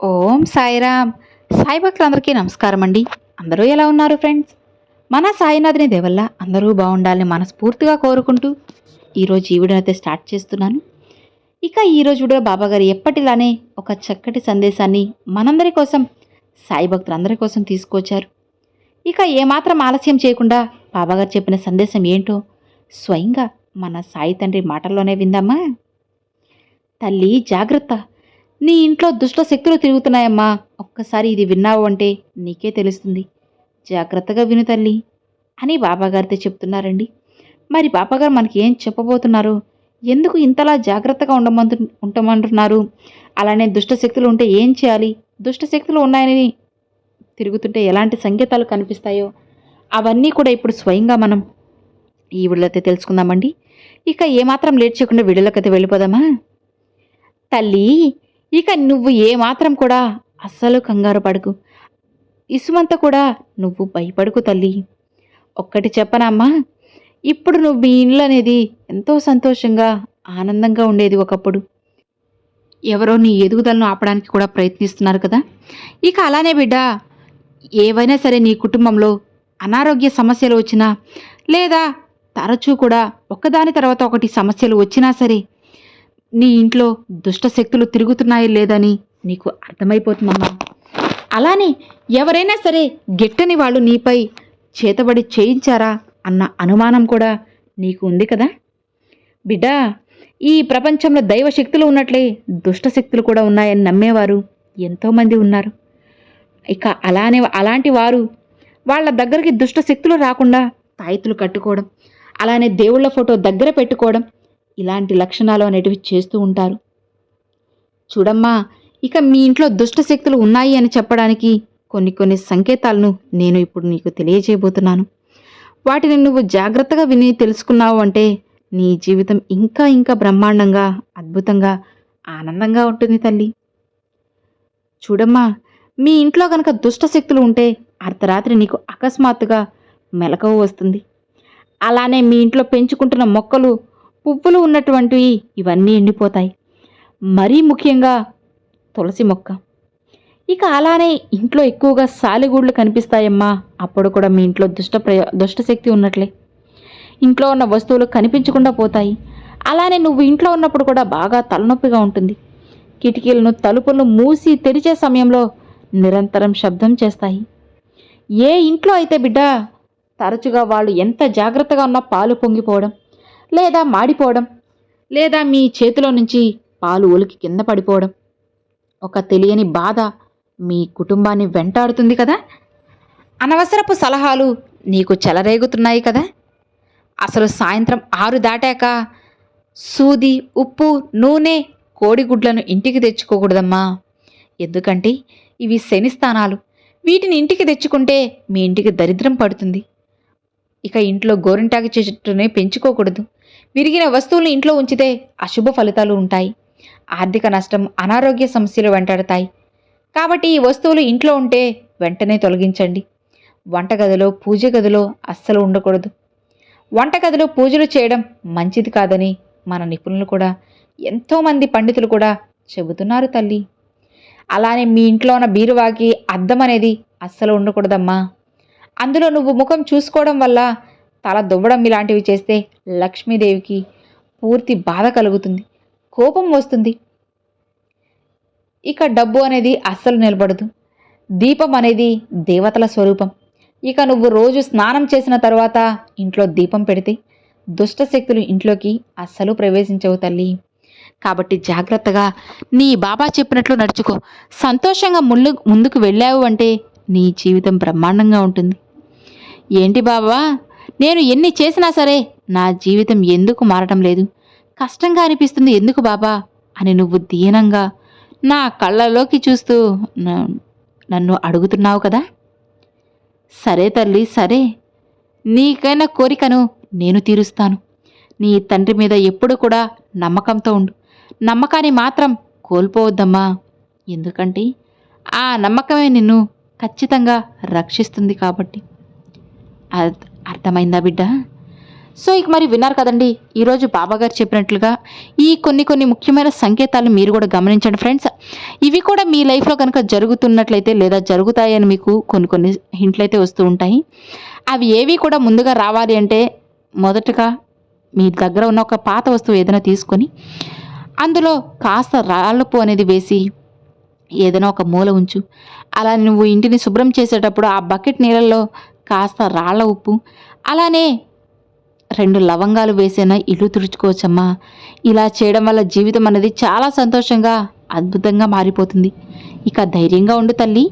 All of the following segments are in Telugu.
ఓం సాయిరామ్. సాయిభక్తులందరికీ నమస్కారం అండి. అందరూ ఎలా ఉన్నారు ఫ్రెండ్స్? మన సాయినాథుని దేవల్ల అందరూ బాగుండాలని మనస్ఫూర్తిగా కోరుకుంటూ ఈరోజు ఈ వీడియో అయితే స్టార్ట్ చేస్తున్నాను. ఇక ఈరోజు వీడియో బాబాగారు ఎప్పటిలానే ఒక చక్కటి సందేశాన్ని మనందరి కోసం సాయి భక్తులందరి కోసం తీసుకొచ్చారు. ఇక ఏమాత్రం ఆలస్యం చేయకుండా బాబాగారు చెప్పిన సందేశం ఏంటో స్వయంగా మన సాయి తండ్రి మాటల్లోనే విందామా? తల్లి జాగ్రత్త. నీ ఇంట్లో దుష్ట శక్తులు తిరుగుతున్నాయమ్మా. ఒక్కసారి ఇది విన్నావు అంటే నీకే తెలుస్తుంది. జాగ్రత్తగా విను తల్లి అని బాబాగారితో చెప్తున్నారండి. మరి బాబాగారు మనకి ఏం చెప్పబోతున్నారు? ఎందుకు ఇంతలా జాగ్రత్తగా ఉండమంటు ఉండమంటున్నారు? అలానే దుష్ట శక్తులు ఉంటే ఏం చేయాలి? దుష్ట శక్తులు ఉన్నాయని తిరుగుతుంటే ఎలాంటి సంకేతాలు కనిపిస్తాయో? అవన్నీ కూడా ఇప్పుడు స్వయంగా మనం ఈ వీడియోతో తెలుసుకుందామండి. ఇక ఏమాత్రం లేట్ చేయకుండా విడుదలకైతే వెళ్ళిపోదామా? తల్లి ఇక నువ్వు ఏమాత్రం కూడా అస్సలు కంగారు పడకు. ఇసుమంత కూడా నువ్వు భయపడకు తల్లి. ఒక్కటి చెప్పనమ్మా ఇప్పుడు నువ్వు మీ ఇండ్లు అనేది ఎంతో సంతోషంగా ఆనందంగా ఉండేది ఒకప్పుడు. ఎవరో నీ ఎదుగుదలను ఆపడానికి కూడా ప్రయత్నిస్తున్నారు కదా? ఇక అలానే బిడ్డ ఏవైనా సరే నీ కుటుంబంలో అనారోగ్య సమస్యలు వచ్చినా లేదా తరచూ కూడా ఒకదాని తర్వాత ఒకటి సమస్యలు వచ్చినా సరే నీ ఇంట్లో దుష్ట శక్తులు తిరుగుతున్నాయి లేదని నీకు అర్థమైపోతుందమ్మా. అలానే ఎవరైనా సరే గిట్టని వాళ్ళు నీపై చేతబడి చేయించారా అన్న అనుమానం కూడా నీకు ఉంది కదా? బిడ్డా ఈ ప్రపంచంలో దైవ శక్తులు ఉన్నట్లే దుష్ట శక్తులు కూడా ఉన్నాయని నమ్మేవారు ఎంతోమంది ఉన్నారు. ఇక అలానే అలాంటి వారు వాళ్ళ దగ్గరికి దుష్ట శక్తులు రాకుండా తాయితులు కట్టుకోవడం అలానే దేవుళ్ళ ఫోటో దగ్గర పెట్టుకోవడం ఇలాంటి లక్షణాలు అనేటివి చేస్తూ ఉంటారు. చూడమ్మా ఇక మీ ఇంట్లో దుష్ట శక్తులు ఉన్నాయి అని చెప్పడానికి కొన్ని కొన్ని సంకేతాలను నేను ఇప్పుడు నీకు తెలియజేయబోతున్నాను. వాటిని నువ్వు జాగ్రత్తగా విని తెలుసుకున్నావు అంటే నీ జీవితం ఇంకా ఇంకా బ్రహ్మాండంగా అద్భుతంగా ఆనందంగా ఉంటుంది తల్లి. చూడమ్మా మీ ఇంట్లో కనుక దుష్ట శక్తులు ఉంటే అర్ధరాత్రి నీకు అకస్మాత్తుగా మెలకువ వస్తుంది. అలానే మీ ఇంట్లో పెంచుకుంటున్న మొక్కలు పువ్వులు ఉన్నటువంటివి ఇవన్నీ ఎండిపోతాయి. మరీ ముఖ్యంగా తులసి మొక్క. ఇక అలానే ఇంట్లో ఎక్కువగా సాలిగూళ్ళు కనిపిస్తాయమ్మా. అప్పుడు కూడా మీ ఇంట్లో దుష్ట ప్రయో దుష్టశక్తి ఉన్నట్లే. ఇంట్లో ఉన్న వస్తువులు కనిపించకుండా పోతాయి. అలానే నువ్వు ఇంట్లో ఉన్నప్పుడు కూడా బాగా తలనొప్పిగా ఉంటుంది. కిటికీలను తలుపులను మూసి తెరిచే సమయంలో నిరంతరం శబ్దం చేస్తాయి. ఏ ఇంట్లో అయితే బిడ్డ తరచుగా వాళ్ళు ఎంత జాగ్రత్తగా ఉన్నా పాలు పొంగిపోవడం. లేదా మాడిపోవడం లేదా మీ చేతిలో నుంచి పాలు ఒలికి కింద పడిపోవడం. ఒక తెలియని బాధ మీ కుటుంబాన్ని వెంటాడుతుంది కదా? అనవసరపు సలహాలు నీకు చెలరేగుతున్నాయి కదా? అసలు సాయంత్రం ఆరు దాటాక సూది ఉప్పు నూనె కోడిగుడ్లను ఇంటికి తెచ్చుకోకూడదమ్మా. ఎందుకంటే ఇవి శని స్థానాలు. వీటిని ఇంటికి తెచ్చుకుంటే మీ ఇంటికి దరిద్రం పడుతుంది. ఇక ఇంట్లో గోరింటాకు చెట్టునే పెంచుకోకూడదు. విరిగిన వస్తువులు ఇంట్లో ఉంచితే అశుభ ఫలితాలు ఉంటాయి. ఆర్థిక నష్టం అనారోగ్య సమస్యలు వెంటాడతాయి. కాబట్టి ఈ వస్తువులు ఇంట్లో ఉంటే వెంటనే తొలగించండి. వంటగదిలో పూజ గదిలో అస్సలు ఉండకూడదు. వంటగదిలో పూజలు చేయడం మంచిది కాదని మన నిపుణులు కూడా ఎంతోమంది పండితులు కూడా చెబుతున్నారు తల్లి. అలానే మీ ఇంట్లో ఉన్న బీరువాకి అద్దం అనేది అస్సలు ఉండకూడదమ్మా. అందులో నువ్వు ముఖం చూసుకోవడం వల్ల తల దువ్వడం ఇలాంటివి చేస్తే లక్ష్మీదేవికి పూర్తి బాధ కలుగుతుంది. కోపం వస్తుంది. ఇక డబ్బు అనేది అస్సలు నిలబడదు. దీపం అనేది దేవతల స్వరూపం. ఇక నువ్వు రోజు స్నానం చేసిన తర్వాత ఇంట్లో దీపం పెడితే దుష్ట శక్తులు ఇంట్లోకి అస్సలు ప్రవేశించవు తల్లి. కాబట్టి జాగ్రత్తగా నీ బాబా చెప్పినట్లు నడుచుకో. సంతోషంగా ముళ్ళు ముందుకు వెళ్ళావు అంటే నీ జీవితం బ్రహ్మాండంగా ఉంటుంది. ఏంటి బాబా? నేను ఎన్ని చేసినా సరే నా జీవితం ఎందుకు మారటం లేదు? కష్టంగా అనిపిస్తుంది ఎందుకు బాబా? అని నువ్వు దీనంగా నా కళ్ళలోకి చూస్తూ నన్ను అడుగుతున్నావు కదా? సరే తల్లి సరే. నీకైన కోరికను నేను తీరుస్తాను. నీ తండ్రి మీద ఎప్పుడు కూడా నమ్మకంతో ఉండు. నమ్మకాన్ని మాత్రం కోల్పోవద్దమ్మా. ఎందుకంటే ఆ నమ్మకమే నిన్ను ఖచ్చితంగా రక్షిస్తుంది కాబట్టి. అర్థమైందా బిడ్డ? సో ఇక మరి విన్నారు కదండి ఈరోజు బాబాగారు చెప్పినట్లుగా ఈ కొన్ని కొన్ని ముఖ్యమైన సంకేతాలు మీరు కూడా గమనించండి ఫ్రెండ్స్. ఇవి కూడా మీ లైఫ్లో కనుక జరుగుతున్నట్లయితే లేదా జరుగుతాయని మీకు కొన్ని కొన్ని హింట్లు అయితే వస్తూ ఉంటాయి. అవి ఏవి కూడా ముందుగా రావాలి అంటే మొదటగా మీ దగ్గర ఉన్న ఒక పాత వస్తువు ఏదైనా తీసుకొని అందులో కాస్త రాళ్ళపు అనేది వేసి ఏదైనా ఒక మూల ఉంచు. అలా నువ్వు ఇంటిని శుభ్రం చేసేటప్పుడు ఆ బకెట్ నీళ్ళల్లో కాస్త రాళ్ళ ఉప్పు. అలానే రెండు లవంగాలు వేసైనా ఇల్లు తుడుచుకోవచ్చమ్మా. ఇలా చేయడం వల్ల జీవితం అనేది చాలా సంతోషంగా అద్భుతంగా మారిపోతుంది. ఇక ధైర్యంగా ఉండు తల్లి.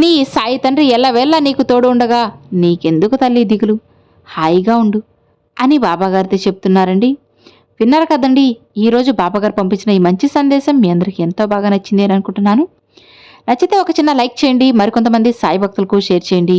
నీ సాయి తండ్రి ఎల్లవేళ్ళ నీకు తోడు ఉండగా నీకెందుకు తల్లి దిగులు? హాయిగా ఉండు అని బాబాగారితో చెప్తున్నారండి. విన్నారు కదండి ఈరోజు బాబాగారు పంపించిన ఈ మంచి సందేశం మీ అందరికీ ఎంతో బాగా నచ్చింది అని అనుకుంటున్నాను. నచ్చితే ఒక చిన్న లైక్ చేయండి. మరికొంతమంది సాయి భక్తులకు షేర్ చేయండి.